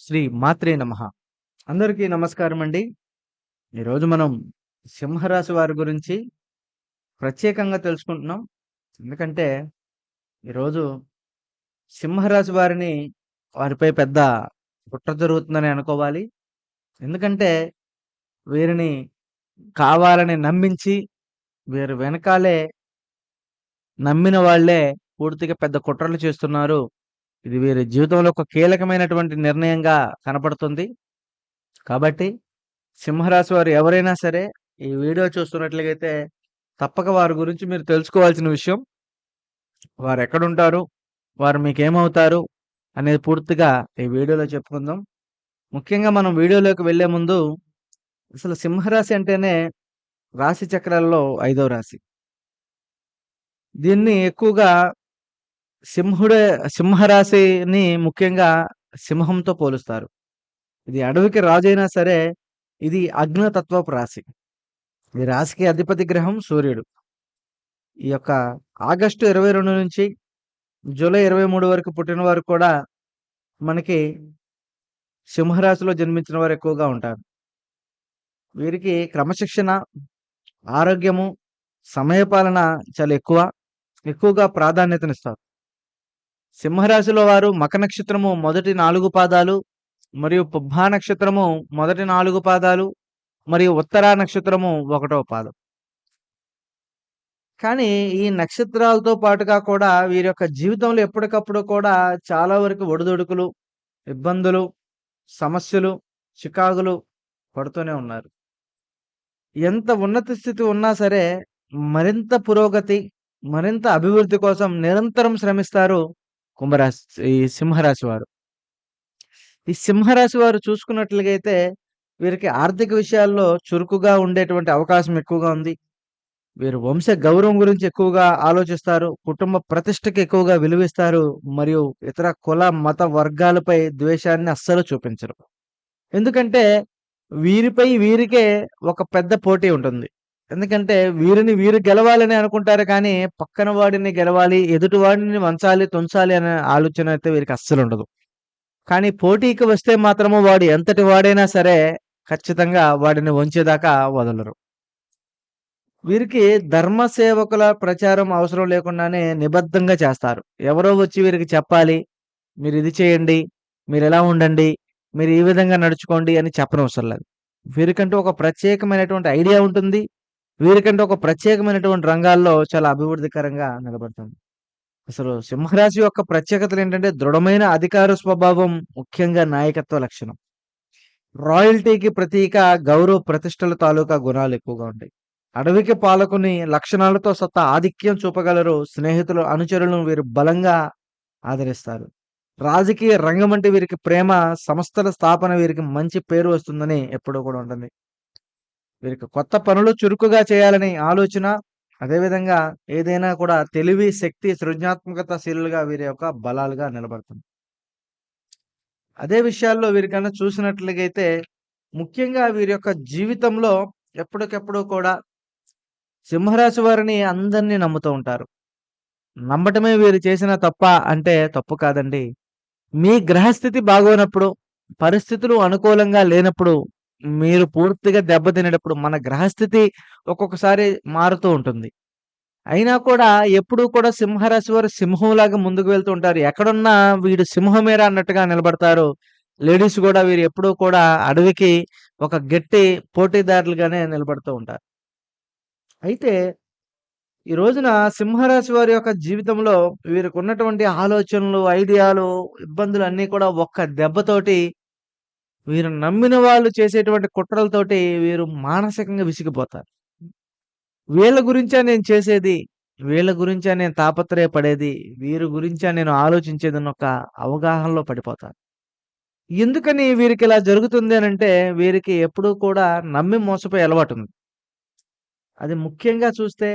శ్రీ మాత్రే నమః. అందరికీ నమస్కారం అండి. ఈరోజు మనం సింహరాశి వారి గురించి ప్రత్యేకంగా తెలుసుకుంటున్నాం. ఎందుకంటే ఈరోజు సింహరాశి వారిని వారిపై పెద్ద కుట్ర జరుగుతుందని అనుకోవాలి. ఎందుకంటే వీరిని కావాలని నమ్మించి వీరి వెనకాలే నమ్మిన వాళ్ళే పూర్తిగా పెద్ద కుట్రలు చేస్తున్నారు. ఇది వీరి జీవితంలో ఒక కీలకమైనటువంటి నిర్ణయంగా కనపడుతుంది. కాబట్టి సింహరాశి వారు ఎవరైనా సరే ఈ వీడియో చూస్తున్నట్లయితే తప్పక వారి గురించి మీరు తెలుసుకోవాల్సిన విషయం వారు ఎక్కడుంటారు వారు మీకు ఏమవుతారు అనేది పూర్తిగా ఈ వీడియోలో చెప్పుకుందాం. ముఖ్యంగా మనం వీడియోలోకి వెళ్ళే ముందు అసలు సింహరాశి అంటేనే రాశి చక్రాల్లో ఐదో రాశి. దీన్ని ఎక్కువగా సింహుడే సింహరాశిని ముఖ్యంగా సింహంతో పోలుస్తారు. ఇది అడవికి రాజైనా సరే ఇది అగ్నతత్వపు రాశి. ఈ రాశికి అధిపతి గ్రహం సూర్యుడు. ఈ యొక్క ఆగస్టు ఇరవై రెండు నుంచి జూలై ఇరవై మూడు వరకు పుట్టిన వారు కూడా మనకి సింహరాశిలో జన్మించిన వారు ఎక్కువగా ఉంటారు. వీరికి క్రమశిక్షణ ఆరోగ్యము సమయపాలన చాలా ఎక్కువ ఎక్కువగా ప్రాధాన్యతనిస్తారు. సింహరాశిలో వారు మక నక్షత్రము మొదటి నాలుగు పాదాలు మరియు పుబ్బా నక్షత్రము మొదటి నాలుగు పాదాలు మరియు ఉత్తరా నక్షత్రము ఒకటో పాదం. కానీ ఈ నక్షత్రాలతో పాటుగా కూడా వీరి యొక్క జీవితంలో ఎప్పటికప్పుడు కూడా చాలా వరకు ఒడిదుడుకులు ఇబ్బందులు సమస్యలు చికాకులు పడుతూనే ఉన్నారు. ఎంత ఉన్నత స్థితి ఉన్నా సరే మరింత పురోగతి మరింత అభివృద్ధి కోసం నిరంతరం శ్రమిస్తారు కుంభరాశి ఈ సింహరాశి వారు. ఈ సింహరాశి వారు చూసుకున్నట్లుగైతే వీరికి ఆర్థిక విషయాల్లో చురుకుగా ఉండేటువంటి అవకాశం ఎక్కువగా ఉంది. వీరు వంశ గౌరవం గురించి ఎక్కువగా ఆలోచిస్తారు కుటుంబ ప్రతిష్టకి ఎక్కువగా విలువిస్తారు మరియు ఇతర కుల మత వర్గాలపై ద్వేషాన్ని అస్సలు చూపించరు. ఎందుకంటే వీరిపై వీరికే ఒక పెద్ద పోటీ ఉంటుంది. ఎందుకంటే వీరిని వీరు గెలవాలని అనుకుంటారు కానీ పక్కన వాడిని గెలవాలి ఎదుటి వాడిని వంచాలి తుంచాలి అనే ఆలోచన అయితే వీరికి అస్సలు ఉండదు. కానీ పోటీకి వస్తే మాత్రము వాడు ఎంతటి వాడైనా సరే ఖచ్చితంగా వాడిని వంచేదాకా వదలరు. వీరికి ధర్మ సేవకుల ప్రచారం అవసరం లేకుండానే నిబద్ధంగా చేస్తారు. ఎవరో వచ్చి వీరికి చెప్పాలి మీరు ఇది చేయండి మీరు ఎలా ఉండండి మీరు ఈ విధంగా నడుచుకోండి అని చెప్పనవసరం లేదు. వీరికంటూ ఒక ప్రత్యేకమైనటువంటి ఐడియా ఉంటుంది. వీరికంటే ఒక ప్రత్యేకమైనటువంటి రంగాల్లో చాలా అభివృద్ధికరంగా నిలబడుతుంది అసలు సింహరాశి యొక్క ప్రత్యేకతలు ఏంటంటే దృఢమైన అధికార స్వభావం ముఖ్యంగా నాయకత్వ లక్షణం. రాయల్టీకి ప్రతీక గౌరవ ప్రతిష్టల తాలూకా గుణాలు ఎక్కువగా ఉంటాయి. అడవికి పాలకుని లక్షణాలతో సత్తా ఆధిక్యం చూపగలరు స్నేహితులు అనుచరులను వీరు బలంగా ఆదరిస్తారు. రాజకీయ రంగం అంటే వీరికి ప్రేమ సంస్థల స్థాపన వీరికి మంచి పేరు వస్తుందని ఎప్పుడూ కూడా ఉంటుంది. వీరికి కొత్త పనులు చురుకుగా చేయాలని ఆలోచన అదేవిధంగా ఏదైనా కూడా తెలివి శక్తి సృజనాత్మకత శీలుగా వీరి యొక్క బలాలుగా నిలబడుతుంది. అదే విషయాల్లో వీరికన్నా చూసినట్లయితే ముఖ్యంగా వీరి యొక్క జీవితంలో ఎప్పటికెప్పుడు కూడా సింహరాశి వారిని అందరినీ నమ్ముతూ ఉంటారు. నమ్మటమే వీరు చేసిన తప్ప అంటే తప్పు కాదండి. మీ గ్రహస్థితి బాగోనప్పుడు పరిస్థితులు అనుకూలంగా లేనప్పుడు మీరు పూర్తిగా దెబ్బతినేటప్పుడు మన గ్రహస్థితి ఒక్కొక్కసారి మారుతూ ఉంటుంది. అయినా కూడా ఎప్పుడూ కూడా సింహరాశి వారు సింహంలాగా ముందుకు వెళ్తూ ఉంటారు. ఎక్కడున్నా వీడు సింహమేరా అన్నట్టుగా నిలబడతారు. లేడీస్ కూడా వీరు ఎప్పుడూ కూడా అడవికి ఒక గట్టి పోటీదారులుగానే నిలబడుతూ ఉంటారు. అయితే ఈ రోజున సింహరాశి వారి యొక్క జీవితంలో వీరికి ఉన్నటువంటి ఆలోచనలు ఐడియాలు ఇబ్బందులు అన్నీ కూడా ఒక్క దెబ్బతోటి వీరు నమ్మిన వాళ్ళు చేసేటువంటి కుట్రలతోటి వీరు మానసికంగా విసిగిపోతారు. వీళ్ళ గురించే నేను చేసేది వీళ్ళ గురించే నేను తాపత్రయపడేది వీరి గురించే నేను ఆలోచించేది ఒక అవగాహనలో పడిపోతాను ఎందుకని వీరికి ఇలా జరుగుతుంది అని అంటే వీరికి ఎప్పుడూ కూడా నమ్మి మోసపోయే అలవాటు ఉంది. అది ముఖ్యంగా చూస్తే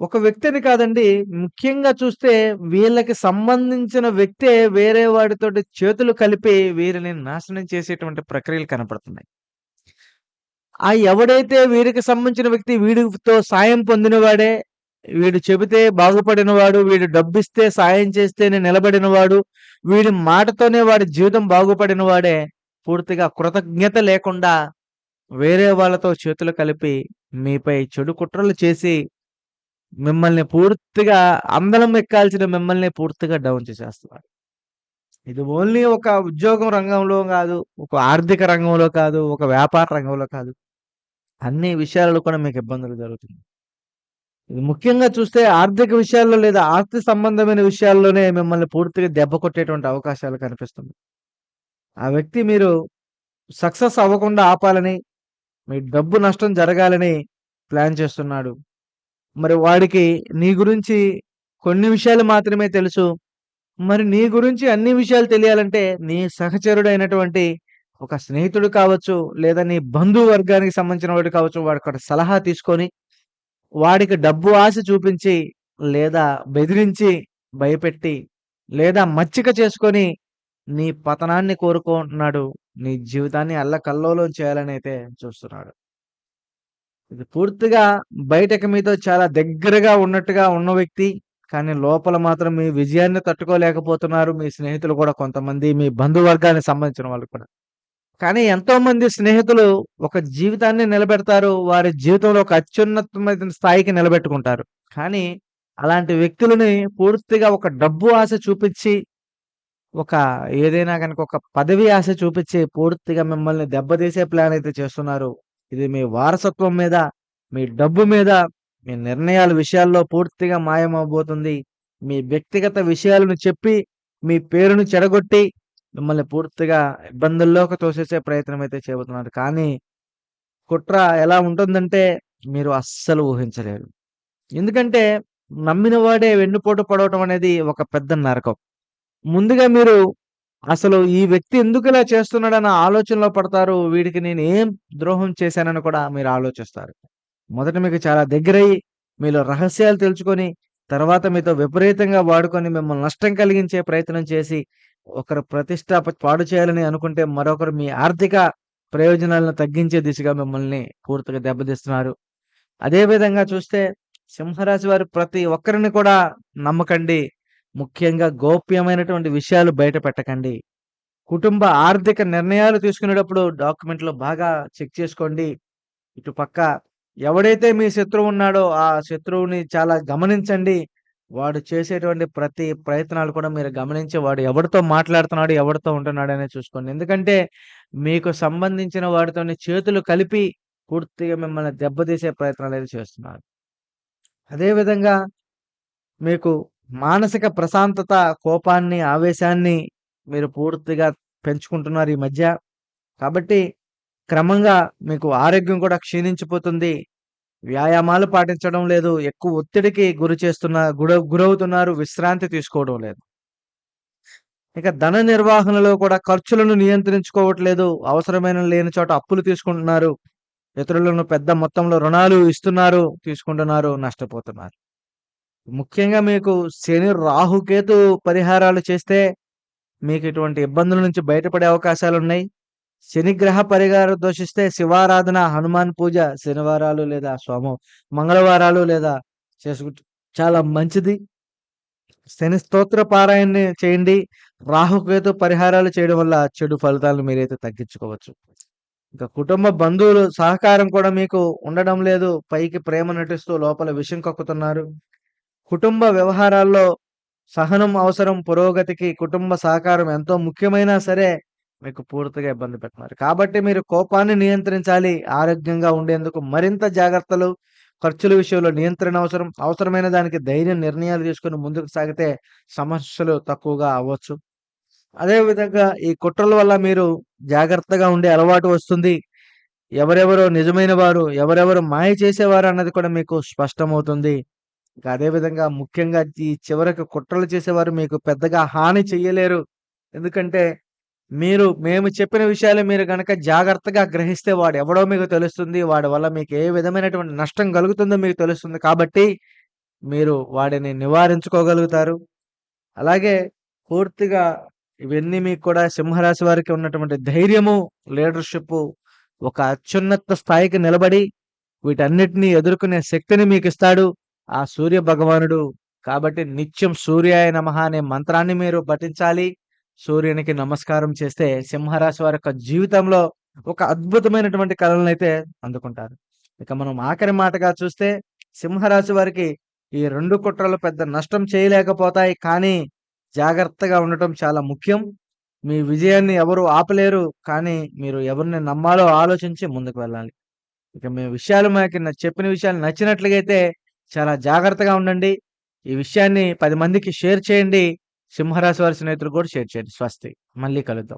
ఒక వ్యక్తిని కాదండి ముఖ్యంగా చూస్తే వీళ్ళకి సంబంధించిన వ్యక్తే వేరే వాడితోటి చేతులు కలిపి వీరిని నాశనం చేసేటువంటి ప్రక్రియలు కనపడుతున్నాయి. ఆ ఎవడైతే వీరికి సంబంధించిన వ్యక్తి వీడితో సాయం పొందినవాడే వీడు చెబితే బాగుపడినవాడు, వీడు డబ్బిస్తే సాయం చేస్తేనే నిలబడినవాడు, వీడి మాటతోనే వాడి జీవితం బాగుపడినవాడే పూర్తిగా కృతజ్ఞత లేకుండా వేరే వాళ్ళతో చేతులు కలిపి మీపై చెడు కుట్రలు చేసి మిమ్మల్ని పూర్తిగా అందలం ఎక్కాల్సిన మిమ్మల్ని పూర్తిగా డౌన్ చేసేస్తున్నాడు. ఇది ఓన్లీ ఒక ఉద్యోగం రంగంలో కాదు, ఒక ఆర్థిక రంగంలో కాదు, ఒక వ్యాపార రంగంలో కాదు. అన్ని విషయాలలో కూడా మీకు ఇబ్బందులు జరుగుతుంది. ఇది ముఖ్యంగా చూస్తే ఆర్థిక విషయాల్లో లేదా ఆస్తి సంబంధమైన విషయాల్లోనే మిమ్మల్ని పూర్తిగా దెబ్బ కొట్టేటువంటి అవకాశాలు కనిపిస్తుంది. ఆ వ్యక్తి మీరు సక్సెస్ అవ్వకుండా ఆపాలని, మీ డబ్బు నష్టం జరగాలని ప్లాన్ చేస్తున్నాడు. మరి వాడికి నీ గురించి కొన్ని విషయాలు మాత్రమే తెలుసు. మరి నీ గురించి అన్ని విషయాలు తెలియాలంటే నీ సహచరుడైనటువంటి ఒక స్నేహితుడు కావచ్చు, లేదా నీ బంధువు వర్గానికి సంబంధించిన వాడు కావచ్చు, వాడికొక సలహా తీసుకొని, వాడికి డబ్బు ఆశ చూపించి, లేదా బెదిరించి, భయపెట్టి, లేదా మచ్చిక చేసుకొని నీ పతనాన్ని కోరుకుంటున్నాడు. నీ జీవితాన్ని అల్లకల్లోలం అయితే చూస్తున్నాడు. ఇది పూర్తిగా బయటకి మీతో చాలా దగ్గరగా ఉన్నట్టుగా ఉన్న వ్యక్తి. కానీ లోపల మాత్రం మీ విజయాన్ని తట్టుకోలేకపోతున్నారు. మీ స్నేహితులు కూడా కొంతమంది, మీ బంధువర్గానికి సంబంధించిన వాళ్ళు కూడా. కానీ ఎంతో మంది స్నేహితులు ఒక జీవితాన్ని నిలబెడతారు. వారి జీవితంలో ఒక అత్యున్నతమైన స్థాయికి నిలబెట్టుకుంటారు. కానీ అలాంటి వ్యక్తులని పూర్తిగా ఒక డబ్బు ఆశ చూపించి ఒక ఏదైనా కనుక ఒక పదవి ఆశ చూపించి పూర్తిగా మిమ్మల్ని దెబ్బతీసే ప్లాన్ అయితే చేస్తున్నారు. ఇది మీ వారసత్వం మీద, మీ డబ్బు మీద, మీ నిర్ణయాల విషయాల్లో పూర్తిగా మాయమవబోతుంది మీ వ్యక్తిగత విషయాలను చెప్పి, మీ పేరును చెడగొట్టి, మిమ్మల్ని పూర్తిగా ఇబ్బందుల్లోకి తోసేసే ప్రయత్నం అయితే చేయబోతున్నారు. కానీ కుట్ర ఎలా ఉంటుందంటే మీరు అస్సలు ఊహించలేరు. ఎందుకంటే నమ్మిన వాడే వెన్నుపోటు పడవటం అనేది ఒక పెద్ద నరకం. ముందుగా మీరు అసలు ఈ వ్యక్తి ఎందుకు ఇలా చేస్తున్నాడన్న ఆలోచనలో పడతారు. వీడికి నేను ఏం ద్రోహం చేశానని కూడా మీరు ఆలోచిస్తారు. మొదట మీకు చాలా దగ్గరయ్యి, మీలో రహస్యాలు తెలుసుకొని, తర్వాత మీతో విపరీతంగా వాడుకొని మిమ్మల్ని నష్టం కలిగించే ప్రయత్నం చేసి, ఒకరి ప్రతిష్ట ప పాడు చేయాలని అనుకుంటే మరొకరు మీ ఆర్థిక ప్రయోజనాలను తగ్గించే దిశగా మిమ్మల్ని పూర్తిగా దెబ్బతీస్తున్నారు. అదే విధంగా చూస్తే సింహరాశి వారు ప్రతి ఒక్కరిని కూడా నమ్మకండి. ముఖ్యంగా గోప్యమైనటువంటి విషయాలు బయట పెట్టకండి. కుటుంబ ఆర్థిక నిర్ణయాలు తీసుకునేటప్పుడు డాక్యుమెంట్‌లు బాగా చెక్ చేసుకోండి. ఇటు పక్క ఎవడైతే మీ శత్రువు ఉన్నాడో ఆ శత్రువుని చాలా గమనించండి. వాడు చేసేటువంటి ప్రతి ప్రయత్నాలు కూడా మీరు గమనించి వాడు ఎవరితో మాట్లాడుతున్నాడు, ఉంటున్నాడో అనేది చూసుకోండి. ఎందుకంటే మీకు సంబంధించిన వాడితోని చేతులు కలిపి పూర్తిగా మిమ్మల్ని దెబ్బతీసే ప్రయత్నాలు అనేది చేస్తున్నారు. అదేవిధంగా మీకు మానసిక ప్రశాంతత, కోపాన్ని, ఆవేశాన్ని మీరు పూర్తిగా పెంచుకుంటున్నారు ఈ మధ్య. కాబట్టి క్రమంగా మీకు ఆరోగ్యం కూడా క్షీణించిపోతుంది. వ్యాయామాలు పాటించడం లేదు. ఎక్కువ ఒత్తిడికి గురి చేస్తున్న గుడ గురవుతున్నారు. విశ్రాంతి తీసుకోవడం లేదు. ఇక ధన నిర్వహణలో కూడా ఖర్చులను నియంత్రించుకోవట్లేదు. అవసరమైన లేని చోట అప్పులు తీసుకుంటున్నారు. ఇతరులను పెద్ద మొత్తంలో రుణాలు ఇస్తున్నారు, తీసుకుంటున్నారు, నష్టపోతున్నారు. ముఖ్యంగా మీకు శని, రాహుకేతు పరిహారాలు చేస్తే మీకు ఇటువంటి ఇబ్బందుల నుంచి బయటపడే అవకాశాలు ఉన్నాయి శనిగ్రహ పరిహారం దోషిస్తే శివారాధన, హనుమాన్ పూజ శనివారాలు లేదా సోమ మంగళవారాలు లేదా చేసుకుంటు చాలా మంచిది. శని స్తోత్ర పారాయణని చేయండి. రాహుకేతు పరిహారాలు చేయడం వల్ల చెడు ఫలితాలను మీరైతే తగ్గించుకోవచ్చు. ఇంకా కుటుంబ బంధువులు సహకారం కూడా మీకు ఉండడం లేదు. పైకి ప్రేమ నటిస్తూ లోపల విషం కక్కుతున్నారు. కుటుంబ వ్యవహారాల్లో సహనం అవసరం పురోగతికి. కుటుంబ సహకారం ఎంతో ముఖ్యమైనా సరే మీకు పూర్తిగా ఇబ్బంది పెడుతున్నారు. కాబట్టి మీరు కోపాన్ని నియంత్రించాలి. ఆరోగ్యంగా ఉండేందుకు మరింత జాగ్రత్తలు, ఖర్చుల విషయంలో నియంత్రణ అవసరం. అవసరమైన దానికి ధైర్యం నిర్ణయాలు తీసుకొని ముందుకు సాగితే సమస్యలు తక్కువగా అవ్వచ్చు. అదే విధంగా ఈ కుట్రల వల్ల మీరు జాగ్రత్తగా ఉండే అలవాటు వస్తుంది. ఎవరెవరో నిజమైన వారు, ఎవరెవరు మాయ చేసేవారు అన్నది కూడా మీకు స్పష్టమవుతుంది. ఇంకా అదేవిధంగా ముఖ్యంగా ఈ చివరకు కుట్రలు చేసేవారు మీకు పెద్దగా హాని చెయ్యలేరు. ఎందుకంటే మీరు మేము చెప్పిన విషయాలు మీరు గనక జాగ్రత్తగా గ్రహిస్తే వాడు ఎవడో మీకు తెలుస్తుంది. వాడి వల్ల మీకు ఏ విధమైనటువంటి నష్టం కలుగుతుందో మీకు తెలుస్తుంది. కాబట్టి మీరు వాడిని నివారించుకోగలుగుతారు. అలాగే పూర్తిగా ఇవన్నీ మీకు కూడా సింహరాశి వారికి ఉన్నటువంటి ధైర్యము, లీడర్షిప్ ఒక అత్యున్నత స్థాయికి నిలబడి వీటన్నిటినీ ఎదుర్కొనే శక్తిని మీకు ఇస్తాడు ఆ సూర్య భగవానుడు. కాబట్టి నిత్యం సూర్యాయ నమ అనే మంత్రాన్ని మీరు పఠించాలి. సూర్యునికి నమస్కారం చేస్తే సింహరాశి వారి యొక్క జీవితంలో ఒక అద్భుతమైనటువంటి కలలనైతే అందుకుంటారు. ఇక మనం ఆఖరి మాటగా చూస్తే సింహరాశి వారికి ఈ రెండు కుట్రలు పెద్ద నష్టం చేయలేకపోతాయి. కానీ జాగ్రత్తగా ఉండటం చాలా ముఖ్యం. మీ విజయాన్ని ఎవరు ఆపలేరు. కానీ మీరు ఎవరిని నమ్మాలో ఆలోచించి ముందుకు వెళ్ళాలి. ఇక మీ విషయాలు మనకి చెప్పిన విషయాలు నచ్చినట్లుగైతే చాలా జాగ్రత్తగా ఉండండి. ఈ విషయాన్ని పది మందికి షేర్ చేయండి. సింహరాశి వారి స్నేహితులు కూడా షేర్ చేయండి. స్వస్తి. మళ్ళీ కలుద్దాం.